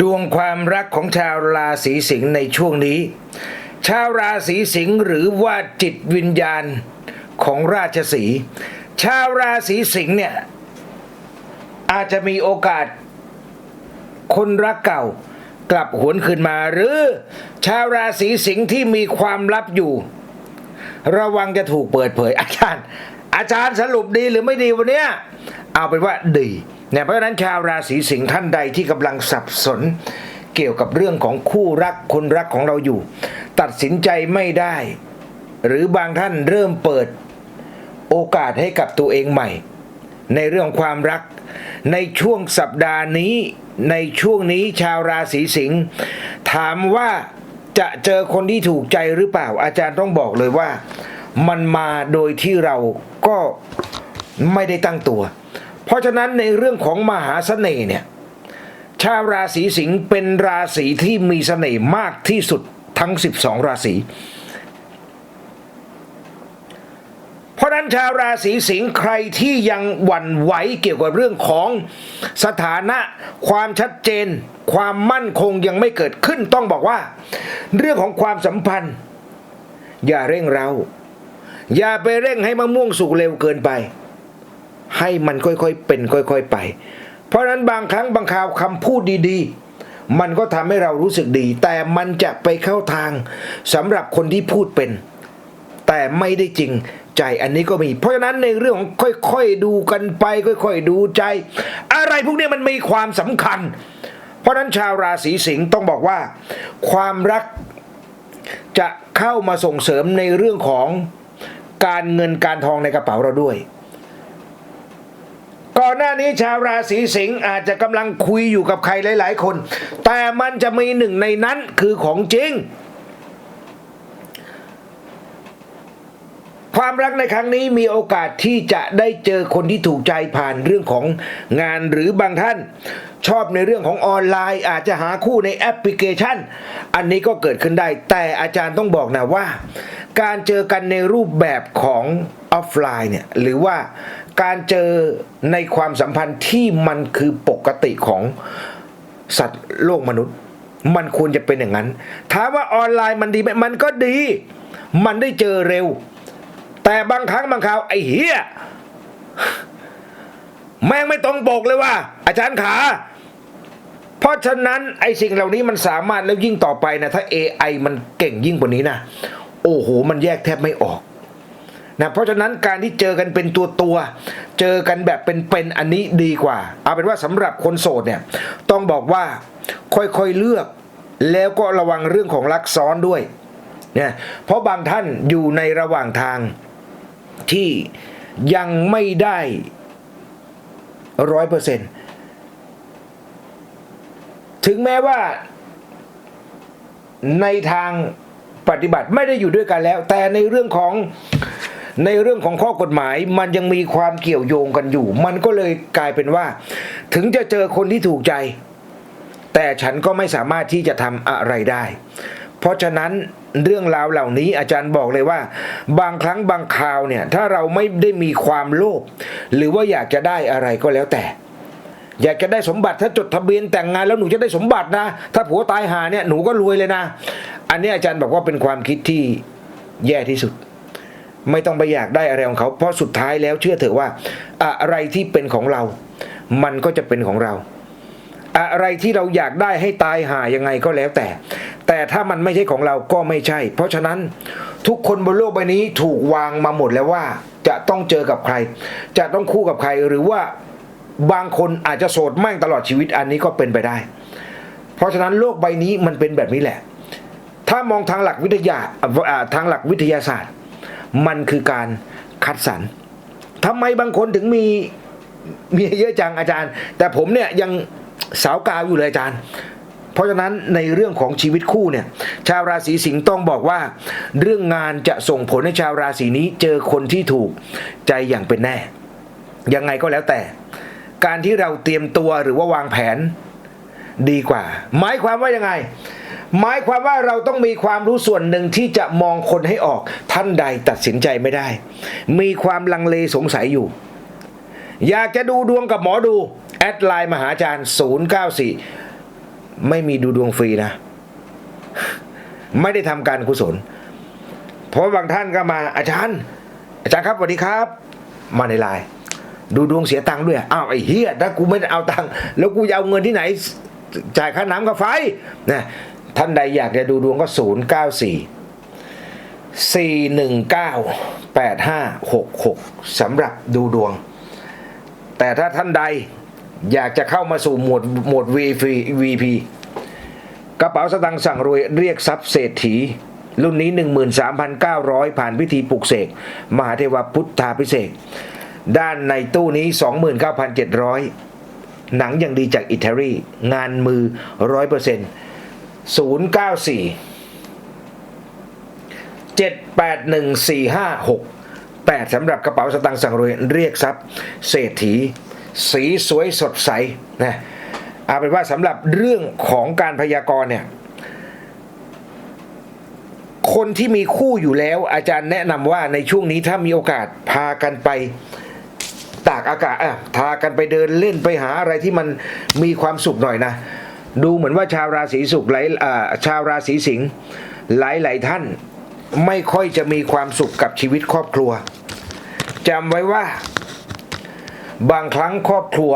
ดวงความรักของชาวราศีสิงห์ในช่วงนี้ ชาวราศีสิงห์หรือว่าจิตวิญญาณของราชสี ชาวราศีสิงห์เนี่ยอาจจะมีโอกาสคนรักเก่ากลับหวนคืนมา หรือชาวราศีสิงห์ที่มีความลับอยู่ ระวังจะถูกเปิดเผยอาจารย์ อาจารย์สรุปดีหรือไม่ดีวันเนี้ยเอาเป็นว่าดี เนี่ยเพราะฉะนั้นชาวราศีสิงห์ท่านใดที่กำลังสับสน เกี่ยวกับเรื่องของคู่รักคนรักของเราอยู่ ตัดสินใจไม่ได้ หรือบางท่านเริ่มเปิดโอกาสให้กับตัวเองใหม่ ในเรื่องความรัก ในช่วงสัปดาห์นี้ในช่วงนี้ชาวราศีสิงห์ถามว่าจะเจอคนที่ถูกใจหรือเปล่า อาจารย์ต้องบอกเลยว่า มันมาโดยที่เราก็ไม่ได้ตั้งตัว เพราะฉะนั้นในเรื่องของมหาเสน่ห์เนี่ยชาวราศีสิงห์เป็นราศีที่มีเสน่ห์มากที่สุดทั้ง 12 ราศีเพราะนั้นชาวราศีสิงห์ใครที่ยังหวั่นไหวเกี่ยวกับเรื่องของสถานะความชัดเจน ความมั่นคงยังไม่เกิดขึ้นต้องบอกว่า เรื่องของความสัมพันธ์ อย่าเร่งเร้าอย่าไปเร่งให้มะม่วงสุกเร็วเกินไป ให้มันค่อยๆเป็นค่อยๆไป เพราะนั้นบางครั้งบางคราวคำพูดดีๆ มันก็ทำให้เรารู้สึกดี แต่มันจะไปเข้าทางสำหรับคนที่พูดเป็น แต่ไม่ได้จริงใจอันนี้ก็มี เพราะฉะนั้นในเรื่องของค่อยๆดูกันไป ค่อยๆดูใจ อะไรพวกนี้มันมีความสำคัญ เพราะฉะนั้นชาวราศีสิงห์ต้องบอกว่า ความรักจะเข้ามาส่งเสริมในเรื่องของการเงินการทองในกระเป๋าเราด้วย ก่อนหน้านี้ชาวราศีสิงห์อาจจะกำลังคุยอยู่กับใครหลาย ๆ คน แต่มันจะมีหนึ่งในนั้นคือของจริง ความรักในครั้งนี้มีโอกาสที่จะได้เจอคนที่ถูกใจผ่านเรื่องของงานหรือบางท่านชอบในเรื่องของออนไลน์ อาจจะหาคู่ในแอปพลิเคชัน อันนี้ก็เกิดขึ้นได้ แต่อาจารย์ต้องบอกนะว่า การเจอกันในรูปแบบของออฟไลน์เนี่ยหรือว่า การเจอในความสัมพันธ์ที่มันคือปกติของสัตว์โลกมนุษย์ มันควรจะเป็นอย่างนั้น ถามว่าออนไลน์มันดีไหมมันก็ดี มันได้เจอเร็ว แต่บางครั้งบางคราวไอ้เฮียแม่งไม่ตรงปกเลยว่าอาจารย์ขา เพราะฉะนั้นไอ้สิ่งเหล่านี้มันสามารถแล้วยิ่งต่อไปนะถ้า AI มันเก่งยิ่งกว่านี้นะ โอ้โห มันแยกแทบไม่ออก นะเพราะฉะนั้นการที่เจอกันเป็นตัวตัวเจอกันแบบเป็นๆอันนี้ดีกว่า เอาเป็นว่าสำหรับคนโสดเนี่ยต้องบอกว่าค่อยๆเลือก แล้วก็ระวังเรื่องของรักซ้อนด้วยเนี่ยเพราะบางท่านอยู่ในระหว่างทางที่ยังไม่ได้ร้อยเปอร์เซ็นต์ถึงแม้ว่าในทางปฏิบัติไม่ได้อยู่ด้วยกันแล้ว แต่ในเรื่องของ ในเรื่องของข้อกฎหมายมันยังมีความเกี่ยวโยงกันอยู่ มันก็เลยกลายเป็นว่า ถึงจะเจอคนที่ถูกใจ แต่ฉันก็ไม่สามารถที่จะทำอะไรได้ เพราะฉะนั้นเรื่องราวเหล่านี้อาจารย์บอกเลยว่า บางครั้งบางคราวเนี่ยถ้าเราไม่ได้มีความโลภหรือว่าอยากจะได้อะไรก็แล้วแต่ อยากจะได้สมบัติถ้าจดทะเบียนแต่งงานแล้วหนูจะได้สมบัตินะ ถ้าผัวตายหาเนี่ยหนูก็รวยเลยนะ อันนี้อาจารย์บอกว่าเป็นความคิดที่แย่ที่สุด ไม่ต้องไปอยากได้อะไรของเขา เพราะสุดท้ายแล้วเชื่อเถอะว่า อะไรที่เป็นของเรา มันก็จะเป็นของเรา อะไรที่เราอยากได้ให้ตายหายังไงก็แล้วแต่ แต่ถ้ามันไม่ใช่ของเราก็ไม่ใช่ เพราะฉะนั้นทุกคนบนโลกใบนี้ถูกวางมาหมดแล้วว่า จะต้องเจอกับใคร จะต้องคู่กับใครหรือว่าบางคนอาจจะโสดแม่งตลอดชีวิตอันนี้ก็เป็นไปได้ เพราะฉะนั้นโลกใบนี้มันเป็นแบบนี้แหละ ถ้ามองทางหลักวิทยาอ่าทางหลักวิทยาศาสตร์ มันคือการคัดสรรทำไมบางคนถึงมีมีเยอะจังอาจารย์ แต่ผมเนี่ยยังสาวกาวอยู่เลยอาจารย์ เพราะฉะนั้นในเรื่องของชีวิตคู่เนี่ย ชาวราศีสิงห์ต้องบอกว่า เรื่องงานจะส่งผลให้ชาวราศีนี้เจอคนที่ถูกใจอย่างเป็นแน่ ยังไงก็แล้วแต่ การที่เราเตรียมตัวหรือว่าวางแผน ดีกว่า หมายความว่ายังไง หมายความว่าเราต้องมีความรู้ส่วนหนึ่งที่จะมองคนให้ออก ท่านใดตัดสินใจไม่ได้ มีความลังเลสงสัยอยู่ อยากจะดูดวงกับหมอดู แอดไลน์มหาอาจารย์ 094 ไม่มีดูดวงฟรีนะ ไม่ได้ทำการกุศล เพราะบางท่านก็มาอาจารย์ อาจารย์ครับสวัสดีครับ มาในไลน์ดูดวงเสียตังค์ด้วย อ้าวไอ้เฮียถ้ากูไม่เอาตังค์แล้วกูจะเอาเงินที่ไหน จ่ายค่าน้ำกับไฟนะท่านใดอยากจะดูดวงก็ศูนย์เก้าสี่สี่หนึ่งเก้าแปดห้าหกหกสำหรับดูดวง แต่ถ้าท่านใดอยากจะเข้ามาสู่หมวดหมวด VP กระเป๋าสตางค์สั่งรวยเรียกทรัพย์เศรษฐี รุ่นนี้ 13,900 ผ่านพิธีปลุกเสก มหาเทวพุทธาพิเศษ ด้านในตู้นี้ 29,700 หนังอย่างดีจากอิตาลีงานมือ100% 094 781456 8สำหรับกระเป๋าสตางค์สั่งรวยเรียกทรัพย์เศรษฐี สีสวยสดใสนะเอาเป็นว่าสำหรับเรื่องของการพยากรณ์เนี่ยคนที่มีคู่อยู่แล้วอาจารย์แนะนำว่าในช่วงนี้ถ้ามีโอกาสพากันไป ตากอากาศอะพากันไปเดินเล่นไปหาอะไรที่มันมีความสุขหน่อยนะ ดูเหมือนว่าชาวราศีสุขหลายอ่าชาวราศีสิงห์หลายหลายท่านไม่ค่อยจะมีความสุขกับชีวิตครอบครัวจำไว้ว่า บางครั้งครอบครัว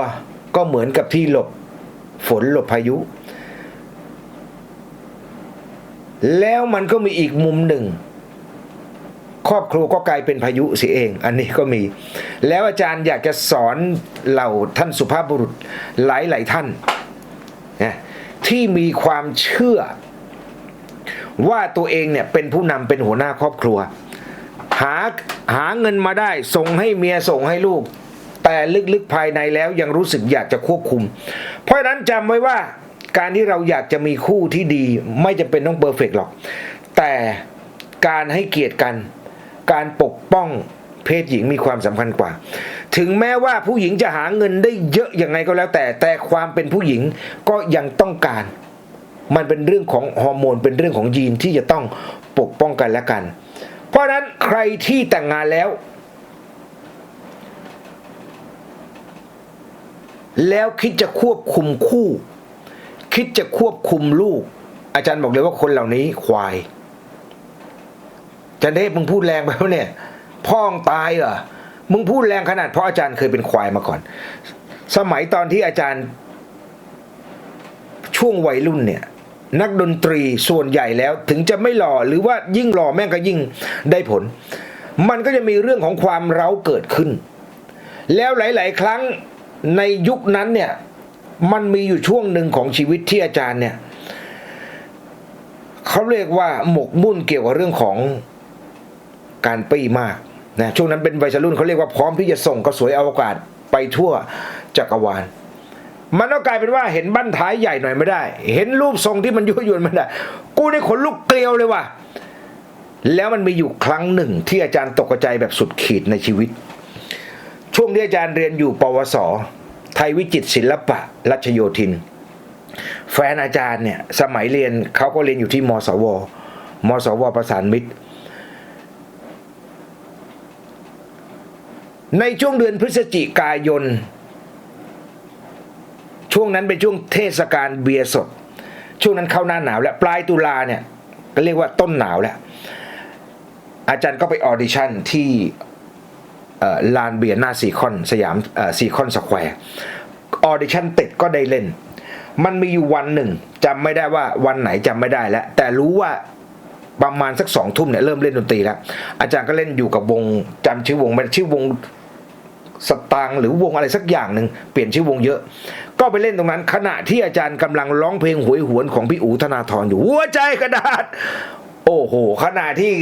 ก็เหมือนกับที่หลบฝนหลบพายุ แล้วมันก็มีอีกมุมหนึ่ง ครอบครัวก็กลายเป็นพายุเสียเอง อันนี้ก็มี แล้วอาจารย์อยากจะสอนเหล่าท่านสุภาพบุรุษหลายๆท่านนะที่มีความเชื่อ ว่าตัวเองเนี่ยเป็นผู้นำเป็นหัวหน้าครอบครัว หาหาเงินมาได้ส่งให้เมียส่งให้ลูก แต่ลึกๆภายในแล้วยังรู้สึกอยากจะควบคุม เพราะนั้นจำไว้ว่าการที่เราอยากจะมีคู่ที่ดี ไม่จำเป็นต้องเ e อร์เฟกหรอก แต่การให้เกียรติกัน การปกป้องเพศหญิงมีความสำคัญกว่า ถึงแม้ว่าผู้หญิงจะหาเงินได้เยอะยังไงก็แล้วแต่ แต่ความเป็นผู้หญิงก็ยังต้องการ มันเป็นเรื่องของฮอร์โมน เป็นเรื่องของยีนที่จะต้องปกป้องกันและกัน เพราะฉะนั้นใครที่แต่งงานแล้ว แล้วคิดจะควบคุมคู่ คิดจะควบคุมลูก อาจารย์บอกเลยว่าคนเหล่านี้ควาย จันเทพมึงพูดแรงไปแล้วเนี่ย พ่องตายเหรอมึงพูดแรงขนาดเพราะอาจารย์เคยเป็นควายมาก่อน สมัยตอนที่อาจารย์ ช่วงวัยรุ่นเนี่ย นักดนตรีส่วนใหญ่แล้ว ถึงจะไม่หล่อหรือว่ายิ่งหล่อแม่งก็ยิ่งได้ผล มันก็จะมีเรื่องของความเร้าเกิดขึ้น แล้วหลาย ๆ ครั้งในยุคนั้นเนี่ย มันมีอยู่ช่วงหนึ่งของชีวิตที่อาจารย์เนี่ยเขาเรียกว่าหมกมุ่นเกี่ยวกับเรื่องของ การปี้มากนะช่วงนั้นเป็นวัยรุ่นเขาเรียกว่าพร้อมที่จะส่งกระสวยอวกาศไปทั่วจักรวาล มันก็กลายเป็นว่าเห็นบั้นท้ายใหญ่หน่อยไม่ได้ เห็นรูปทรงที่มันยั่วยวนไม่ได้ กูได้ขนลุกเกลียวเลยว่ะแล้วมันมีอยู่ครั้งหนึ่งที่อาจารย์ตกใจแบบสุดขีดในชีวิต ช่วงที่อาจารย์เรียนอยู่ปวส ไทยวิจิตศิลปะ รัชโยธิน แฟนอาจารย์เนี่ยสมัยเรียนเขาก็เรียนอยู่ที่มสว มสวประสานมิตร ในช่วงเดือนพฤศจิกายน ช่วงนั้นเป็นช่วงเทศกาลเบียร์สด ช่วงนั้นเข้าหน้าหนาวแล้วปลายตุลาเนี่ยก็เรียกว่าต้นหนาวแล้ว อาจารย์ก็ไปออดิชั่นที่ลานเบียร์หน้าซีคอนสยามเอ่อซีคอนสแควร์ออดิชั่นติดก็ได้เล่น มันมีอยู่วันหนึ่งจำไม่ได้ว่าวันไหนจำไม่ได้แล้ว แต่รู้ว่าประมาณสักสองทุ่มเนี่ยเริ่มเล่นดนตรีแล้ว อาจารย์ก็เล่นอยู่กับวงจำชื่อวงไม่ได้ชื่อวง สตางค์หรือวงอะไรสักอย่างหนึ่งเปลี่ยนชื่อวงเยอะ ก็ไปเล่นตรงนั้น ขณะที่อาจารย์กำลังร้องเพลงหวยหวนของพี่อูธนาธรอยู่หัวใจกระดาษ โอ้โหขณะที่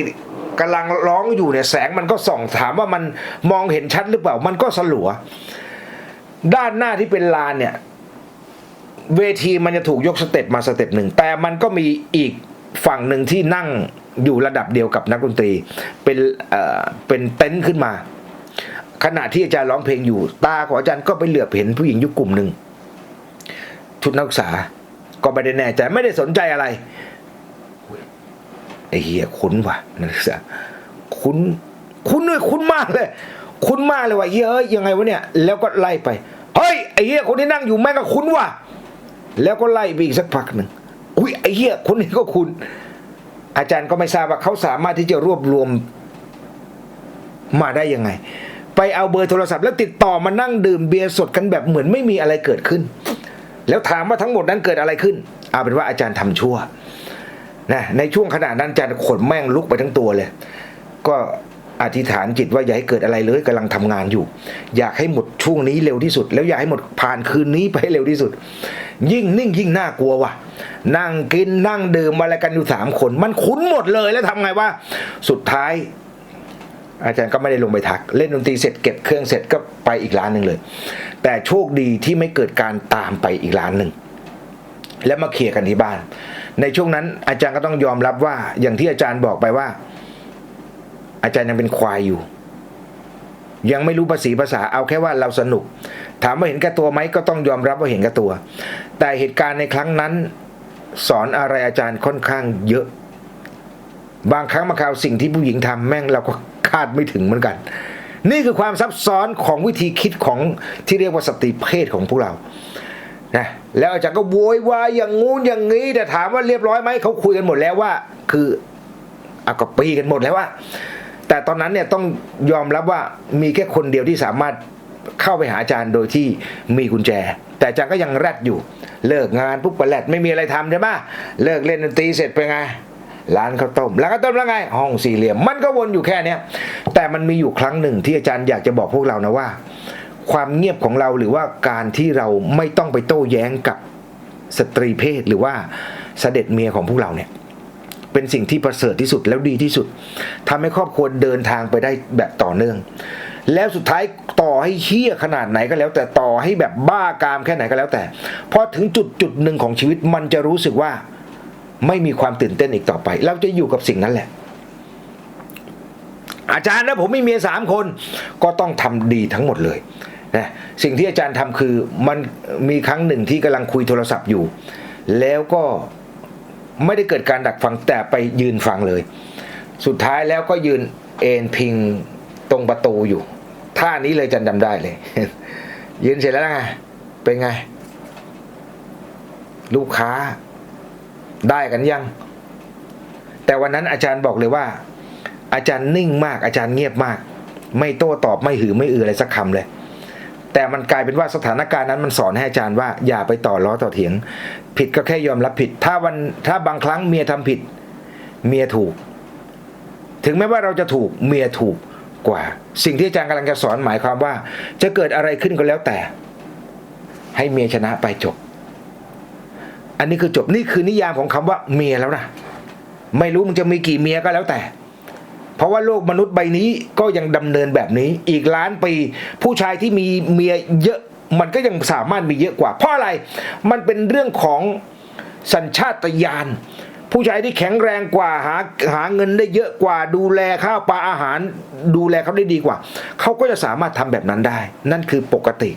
กำลังร้องอยู่เนี่ยแสงมันก็ส่องถามว่ามันมองเห็นชัดหรือเปล่า มันก็สลัว ด้านหน้าที่เป็นลานเนี่ย เวทีมันจะถูกยกสเต็ปมาสเต็ปหนึ่งแต่มันก็มีอีกฝั่งหนึ่งที่นั่งอยู่ระดับเดียวกับนักดนตรี เป็นเอ่อเป็นเต็นท์ขึ้นมา ขณะที่อาจารย์ร้องเพลงอยู่ ตาของอาจารย์ก็ไปเหลือบเห็นผู้หญิงยุคกลุ่มหนึ่งชุดนักศึกษา ก็ไม่ได้แน่ใจไม่ได้สนใจอะไรไอ้เฮียคุ้นว่ะนักศึกษาคุ้นคุ้นเลยคุ้นมากเลย คุ้นมากเลยว่ะเฮียเอ้ยยังไงวะเนี่ย แล้วก็ไล่ไปเฮ้ยไอ้เฮียคนที่นั่งอยู่แม่งก็คุ้นว่ะแล้วก็ไล่ไปอีกสักพักหนึ่งอุ้ยไอ้เหี้ยคนนี้ก็คุณอาจารย์ก็ไม่ทราบว่าเขาสามารถที่จะรวบรวมมาได้ยังไง ไปเอาเบอร์โทรศัพท์แล้วติดต่อมานั่งดื่มเบียร์สดกันแบบเหมือนไม่มีอะไรเกิดขึ้น แล้วถามว่าทั้งหมดนั้นเกิดอะไรขึ้น เอาเป็นว่าอาจารย์ทำชั่วนะในช่วงขณะนั้นอาจารย์ขนแม่งลุกไปทั้งตัวเลย ก็อธิษฐานจิตว่าอย่าให้เกิดอะไรเลยกำลังทำงานอยู่ อยากให้หมดช่วงนี้เร็วที่สุด แล้วอยากให้หมดผ่านคืนนี้ไปให้เร็วที่สุด ยิ่งนิ่งยิ่งน่ากลัวว่ะ นั่งกินนั่งดื่มอะไรกันอยู่สามคน มันคุ้นหมดเลยแล้วทำไงว่า สุดท้าย อาจารย์ก็ไม่ได้ลงไปทัก เล่นดนตรีเสร็จเก็บเครื่องเสร็จก็ไปอีกร้านหนึ่งเลย แต่โชคดีที่ไม่เกิดการตามไปอีกร้านหนึ่งแล้วมาเคลียร์กันที่บ้าน ในช่วงนั้นอาจารย์ก็ต้องยอมรับว่า อย่างที่อาจารย์บอกไปว่า อาจารย์ยังเป็นควายอยู่ ยังไม่รู้ภาษีภาษาเอาแค่ว่าเราสนุก ถามว่าเห็นแก่ตัวไหมก็ต้องยอมรับว่าเห็นแก่ตัว แต่เหตุการณ์ในครั้งนั้น สอนอะไรอาจารย์ค่อนข้างเยอะ บางครั้งบางคราวสิ่งที่ผู้หญิงทำแม่งเราก็าดไม่ถึงเหมือนกัน นี่คือความซับซ้อนของวิธีคิดของที่เรียกว่าสตรีเพศของพวกเรานะแล้วอาจารย์ก็โวยวายอย่างงู้นอย่างนี้แต่ถามว่าเรียบร้อยไหมเขาคุยกันหมดแล้วว่า คืออะก็ปีกันหมดแล้วว่า แต่ตอนนั้นเนี่ยต้องยอมรับว่ามีแค่คนเดียวที่สามารถเข้าไปหาอาจารย์โดยที่มีกุญแจ แต่อาจารย์ก็ยังแรดอยู่ เลิกงานปุ๊บก็แรดไม่มีอะไรทำใช่ไหมเลิกเล่นดนตรีเสร็จไปไง ร้านข้าวต้มร้านข้าวต้มแล้วไง ห้องสี่เหลี่ยม มันก็วนอยู่แค่เนี้ยแต่มันมีอยู่ครั้งหนึ่งที่อาจารย์อยากจะบอกพวกเรานะว่า ความเงียบของเราหรือว่าการที่เราไม่ต้องไปโต้แย้งกับสตรีเพศหรือว่าเสด็จเมียของพวกเราเนี่ยเป็นสิ่งที่ประเสริฐที่สุดแล้วดีที่สุดทำให้ครอบครัวเดินทางไปได้แบบต่อเนื่อง แล้วสุดท้ายต่อให้เฮี้ยขนาดไหนก็แล้ว แต่ต่อให้แบบบ้ากามแค่ไหนก็แล้วแต่พอถึงจุดจุดหนึ่งของชีวิตมันจะรู้สึกว่า ไม่มีความตื่นเต้นอีกต่อไป เราจะอยู่กับสิ่งนั้นแหละ อาจารย์นะผมมีเมียสามคน ก็ต้องทำดีทั้งหมดเลยนะสิ่งที่อาจารย์ทำคือมันมีครั้งหนึ่งที่กำลังคุยโทรศัพท์อยู่ แล้วก็ไม่ได้เกิดการดักฟังแต่ไปยืนฟังเลย สุดท้ายแล้วก็ยืนเอนพิงตรงประตูอยู่ท่านี้เลยอาจันจำได้เลย ยืนเสร็จแล้วไงเป็นไง ลูกค้า ได้กันยัง แต่วันนั้นอาจารย์บอกเลยว่า อาจารย์นิ่งมาก อาจารย์เงียบมาก ไม่โต้ตอบไม่หือไม่อืออะไรสักคำเลย แต่มันกลายเป็นว่าสถานการณ์นั้นมันสอนให้อาจารย์ว่าอย่าไปต่อล้อต่อเถียง ผิดก็แค่ยอมรับผิด ถ้าวันถ้าบางครั้งเมียทำผิด เมียถูก ถึงแม้ว่าเราจะถูกเมียถูกกว่า สิ่งที่อาจารย์กำลังจะสอนหมายความว่า จะเกิดอะไรขึ้นก็แล้วแต่ ให้เมียชนะไปจบ อันนี้คือจบนี่คือนิยามของคำว่าเมียแล้วนะไม่รู้มึงจะมีกี่เมียก็แล้วแต่ เพราะว่าโลกมนุษย์ใบนี้ก็ยังดำเนินแบบนี้ อีกล้านปีผู้ชายที่มีเมียเยอะมันก็ยังสามารถมีเยอะกว่า เพราะอะไรมันเป็นเรื่องของสัญชาตญาณผู้ชายที่แข็งแรงกว่าหาหาเงินได้เยอะกว่า ดูแลข้าวปลาอาหาร ดูแลเขาได้ดีกว่า เขาก็จะสามารถทำแบบนั้นได้ นั่นคือปกติ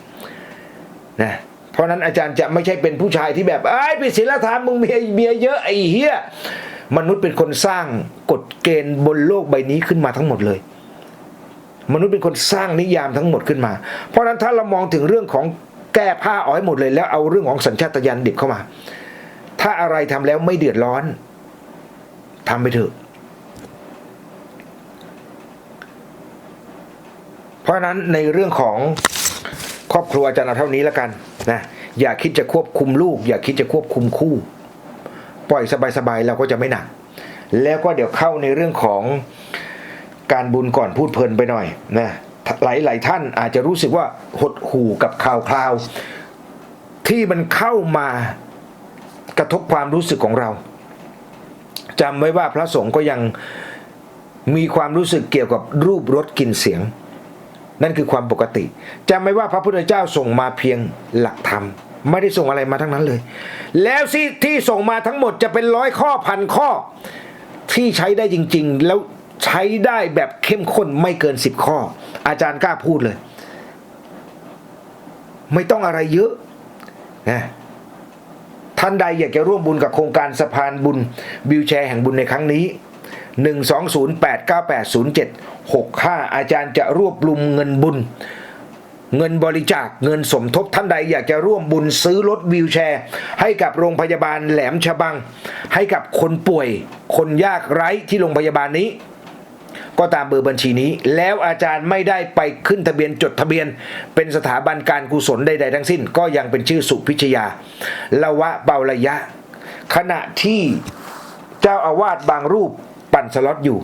นะ เพราะนั้นอาจารย์จะไม่ใช่เป็นผู้ชายที่แบบไอ้ผิดศีลธรรมมึงเมียเมียเยอะไอ้เหี้ยมนุษย์เป็นคนสร้างกฎเกณฑ์บนโลกใบนี้ขึ้นมาทั้งหมดเลย มนุษย์เป็นคนสร้างนิยามทั้งหมดขึ้นมา เพราะนั้นถ้าเรามองถึงเรื่องของแก้ผ้าอ้อยหมดเลยแล้วเอาเรื่องของสัญชาตญาณดิบเข้ามา ถ้าอะไรทำแล้วไม่เดือดร้อนทำไปเถอะ เพราะฉะนั้นในเรื่องของครอบครัวอาจารย์เอาเท่านี้แล้วกัน นะอย่าคิดจะควบคุมลูก อย่าคิดจะควบคุมคู่ ปล่อยสบายๆเราก็จะไม่หนัก แล้วก็เดี๋ยวเข้าในเรื่องของการบุญก่อนพูดเพลินไปหน่อยนะหลายหลายๆท่านอาจจะรู้สึกว่าหดหู่กับข่าวคราว ที่มันเข้ามากระทบความรู้สึกของเราจำไว้ว่าพระสงฆ์ก็ยังมีความรู้สึกเกี่ยวกับรูปรสกลิ่นเสียง นั่นคือความปกติจำไว้ว่าพระพุทธเจ้าส่งมาเพียงหลักธรรม ไม่ได้ส่งอะไรมาทั้งนั้นเลย แล้วที่ที่ส่งมาทั้งหมดจะเป็นร้อยข้อพันข้อ ที่ใช้ได้จริง ๆ แล้วใช้ได้แบบเข้มข้นไม่เกินสิบข้อ อาจารย์กล้าพูดเลย ไม่ต้องอะไรเยอะนะท่านใดอยากจะร่วมบุญกับโครงการสะพานบุญบิวแชร์แห่งบุญในครั้งนี้ 120898075อาจารย์จะรวบรวมเงินบุญ เงินบริจาคเงินสมทบท่านใดอยากจะร่วมบุญซื้อรถวีลแชร์ ให้กับโรงพยาบาลแหลมฉบัง ให้กับคนป่วย คนยากไร้ที่โรงพยาบาลนี้ก็ตามเบอร์บัญชีนี้ แล้วอาจารย์ไม่ได้ไปขึ้นทะเบียนจดทะเบียน เป็นสถาบันการกุศลใด ๆ ทั้งสิ้น ก็ยังเป็นชื่อสุพิชยาละวะเบาระยะ ขณะที่เจ้าอาวาสบางรูป ปั่นสล็อตอยู่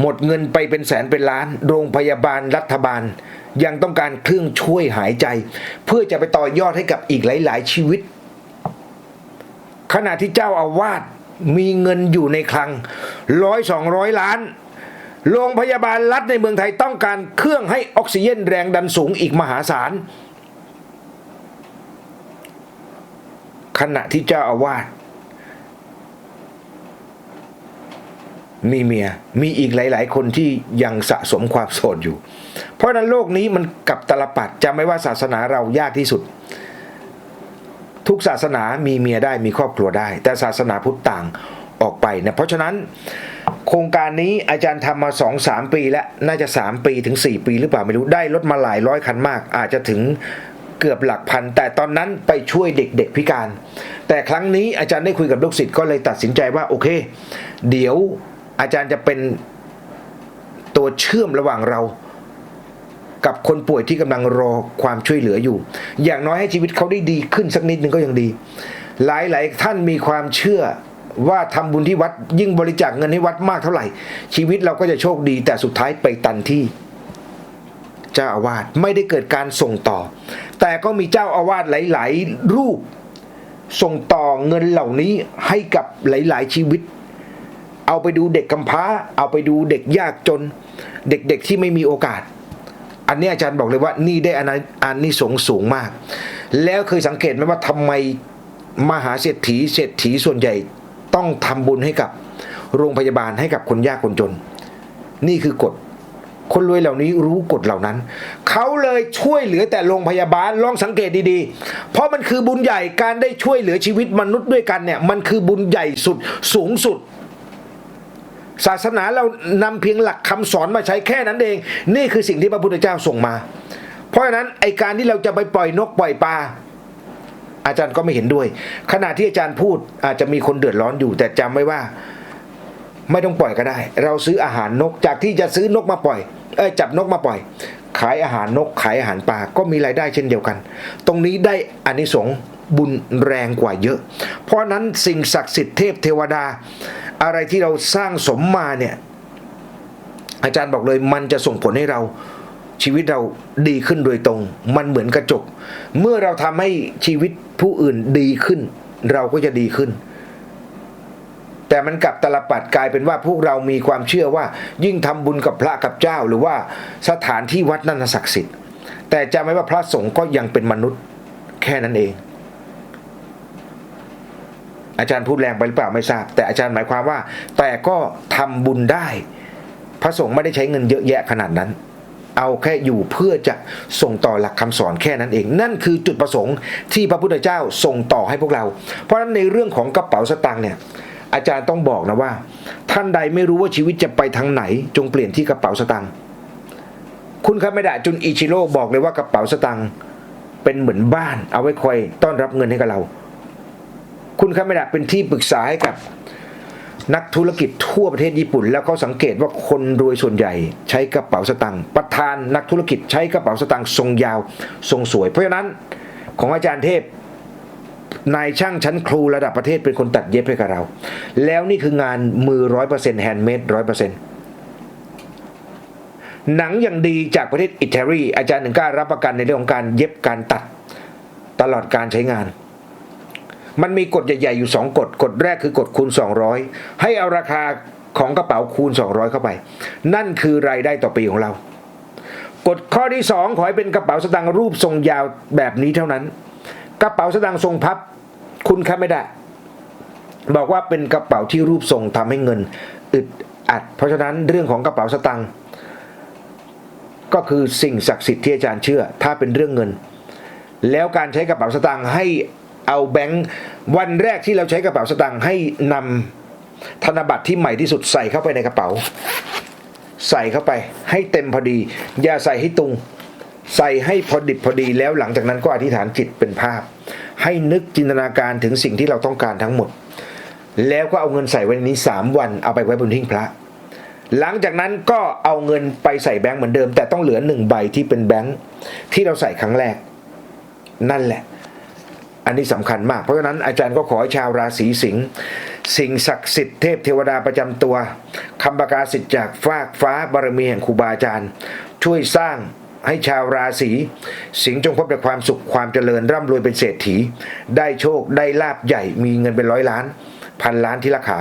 หมดเงินไปเป็นแสนเป็นล้าน โรงพยาบาลรัฐบาล ยังต้องการเครื่องช่วยหายใจ เพื่อจะไปต่อยอดให้กับอีกหลาย ๆ ชีวิต ขณะที่เจ้าอาวาสมีเงินอยู่ในคลังร้อยสองร้อยล้านโรงพยาบาลรัฐในเมืองไทยต้องการเครื่องให้ออกซิเจนแรงดันสูงอีกมหาศาลขณะที่เจ้าอาวาส มีเมียมีอีกหลาย ๆ คนที่ยังสะสมความโสดอยู่ เพราะนั้นโลกนี้มันกับตลปัดจำไม่ว่าศาสนาเรายากที่สุด ทุกศาสนามีเมียได้มีครอบครัวได้ แต่ศาสนาพุทธต่างออกไปนะเพราะฉะนั้นโครงการนี้อาจารย์ทำมา2อสปีแล้วน่าจะ 3 ปีถึง 4 ปีหรือเปล่าไม่รู้ได้รถมาหลายร้อยคันมาก อาจจะถึงเกือบหลักพัน แต่ตอนนั้นไปช่วยเด็กๆพิการ แต่ครั้งนี้อาจารย์ได้คุยกับลูกศิษย์ก็เลยตัดสินใจว่าโอเค เดี๋ยว อาจารย์จะเป็นตัวเชื่อมระหว่างเรา กับคนป่วยที่กำลังรอความช่วยเหลืออยู่ อย่างน้อยให้ชีวิตเขาได้ดีขึ้นสักนิดนึงก็ยังดี หลายๆท่านมีความเชื่อว่าทำบุญที่วัดยิ่งบริจาคเงินให้วัดมากเท่าไหร่ ชีวิตเราก็จะโชคดี แต่สุดท้ายไปตันที่ เจ้าอาวาสไม่ได้เกิดการส่งต่อ แต่ก็มีเจ้าอาวาสหลาย ๆ รูป ส่งต่อเงินเหล่านี้ให้กับหลาย ๆ ชีวิต เอาไปดูเด็กกำพร้า เอาไปดูเด็กยากจน เด็กๆที่ไม่มีโอกาส อันนี้อาจารย์บอกเลยว่านี่ได้อานิอานิสงส์สูงมาก แล้วเคยสังเกตไหมว่าทำไมมหาเศรษฐีเศรษฐีส่วนใหญ่ต้องทำบุญให้กับโรงพยาบาลให้กับคนยากคนจน นี่คือกฎคนรวยเหล่านี้รู้กฎเหล่านั้น เขาเลยช่วยเหลือแต่โรงพยาบาลลองสังเกตดีๆ เพราะมันคือบุญใหญ่การได้ช่วยเหลือชีวิตมนุษย์ด้วยกันเนี่ยมันคือบุญใหญ่สุดสูงสุด ศาสนาเรานำเพียงหลักคำสอนมาใช้แค่นั้นเอง นี่คือสิ่งที่พระพุทธเจ้าส่งมา เพราะฉะนั้นไอการที่เราจะไปปล่อยนกปล่อยปลาอาจารย์ก็ไม่เห็นด้วย ขณะที่อาจารย์พูดอาจจะมีคนเดือดร้อนอยู่ แต่จำไว้ว่า ไม่ต้องปล่อยก็ได้ เราซื้ออาหารนกจากที่จะซื้อนกมาปล่อยเอ้ยจับนกมาปล่อย ขายอาหารนกขายอาหารปลาก็มีรายได้เช่นเดียวกัน ตรงนี้ได้อานิสงส์ บุญแรงกว่าเยอะ เพราะนั้นสิ่งศักดิ์สิทธิ์เทพเทวดา อะไรที่เราสร้างสมมาเนี่ยอาจารย์บอกเลยมันจะส่งผลให้เราชีวิตเราดีขึ้นโดยตรง มันเหมือนกระจก เมื่อเราทำให้ชีวิตผู้อื่นดีขึ้น เราก็จะดีขึ้น แต่มันกลับตลปัดกลายเป็นว่าพวกเรามีความเชื่อว่า ยิ่งทำบุญกับพระกับเจ้า หรือว่าสถานที่วัดนั่นศักดิ์สิทธิ์ แต่จำไว้ว่าพระสงฆ์ก็ยังเป็นมนุษย์แค่นั้นเอง อาจารย์พูดแรงไปหรือเปล่าไม่ทราบ แต่อาจารย์หมายความว่า แต่ก็ทำบุญได้ พระสงฆ์ไม่ได้ใช้เงินเยอะแยะขนาดนั้น เอาแค่อยู่เพื่อจะส่งต่อหลักคำสอนแค่นั้นเอง นั่นคือจุดประสงค์ที่พระพุทธเจ้าส่งต่อให้พวกเรา เพราะฉะนั้นในเรื่องของกระเป๋าสตางค์เนี่ยอาจารย์ต้องบอกนะว่า ท่านใดไม่รู้ว่าชีวิตจะไปทางไหน จงเปลี่ยนที่กระเป๋าสตางค์คุณคาเมดะจุนอิชิโร่บอกเลยว่ากระเป๋าสตางค์เป็นเหมือนบ้านเอาไว้คอยต้อนรับเงินให้กับเรา คุณคาเมดะเป็นที่ปรึกษาให้กับนักธุรกิจทั่วประเทศญี่ปุ่น แล้วเขาสังเกตว่าคนรวยส่วนใหญ่ใช้กระเป๋าสตางค์ประธานนักธุรกิจใช้กระเป๋าสตางค์ทรงยาวทรงสวย เพราะฉะนั้นของอาจารย์เทพนายช่างชั้นครูระดับประเทศเป็นคนตัดเย็บให้กับเรา แล้วนี่คืองานมือร้อยเปอร์เซ็นต์แฮนด์เมดร้อยเปอร์เซ็นต์หนังอย่างดีจากประเทศอิตาลีอาจารย์หนึ่งกล้ารับประกันในเรื่องของการเย็บการตัดตลอดการใช้งาน มันมีกฎใหญ่ๆอยู่ 2กฎกฎแรกคือกฎคูณ 200 ให้เอาราคาของกระเป๋าคูณ 200 เข้าไป นั่นคือรายได้ต่อปีของเรา กฎข้อที่ 2 ขอให้เป็นกระเป๋าสตางค์รูปทรงยาวแบบนี้เท่านั้น กระเป๋าสตางค์ทรงพับ คุณครับไม่ได้ บอกว่าเป็นกระเป๋าที่รูปทรงทำให้เงินอึดอัด เพราะฉะนั้นเรื่องของกระเป๋าสตางค์ก็คือสิ่งศักดิ์สิทธิ์ที่อาจารย์เชื่อ ถ้าเป็นเรื่องเงิน แล้วการใช้กระเป๋าสตางค์ให้ เอาแบงค์วันแรกที่เราใช้กระเป๋าสตางค์ให้นำธนบัตรที่ใหม่ที่สุดใส่เข้าไปในกระเป๋า ใส่เข้าไปให้เต็มพอดี อย่าใส่ให้ตุง ใส่ให้พอดิบพอดีแล้วหลังจากนั้นก็อธิษฐานจิตเป็นภาพ ให้นึกจินตนาการถึงสิ่งที่เราต้องการทั้งหมด แล้วก็เอาเงินใส่ไว้ในนี้สามวันเอาไปไว้บนหิ้งพระ หลังจากนั้นก็เอาเงินไปใส่แบงก์เหมือนเดิม แต่ต้องเหลือหนึ่งใบที่เป็นแบงก์ที่เราใส่ครั้งแรก นั่นแหละ นนี้สำคัญมาก เพราะฉะนั้นอาจารย์ก็ขอให้ชาวราศีสิงห์สิ่งศักดิ์สิทธิ์เทพเทวดาประจำตัวคำประกาศสิทธิ์จากฟากฟ้าบารมีแห่งครูบาอาจารย์ ช่วยสร้างให้ชาวราศีสิงห์จงพบแต่ความสุขความเจริญร่ำรวยเป็นเศรษฐี ได้โชคได้ลาบใหญ่มีเงินเป็นร้อยล้าน พันล้านที่ราคา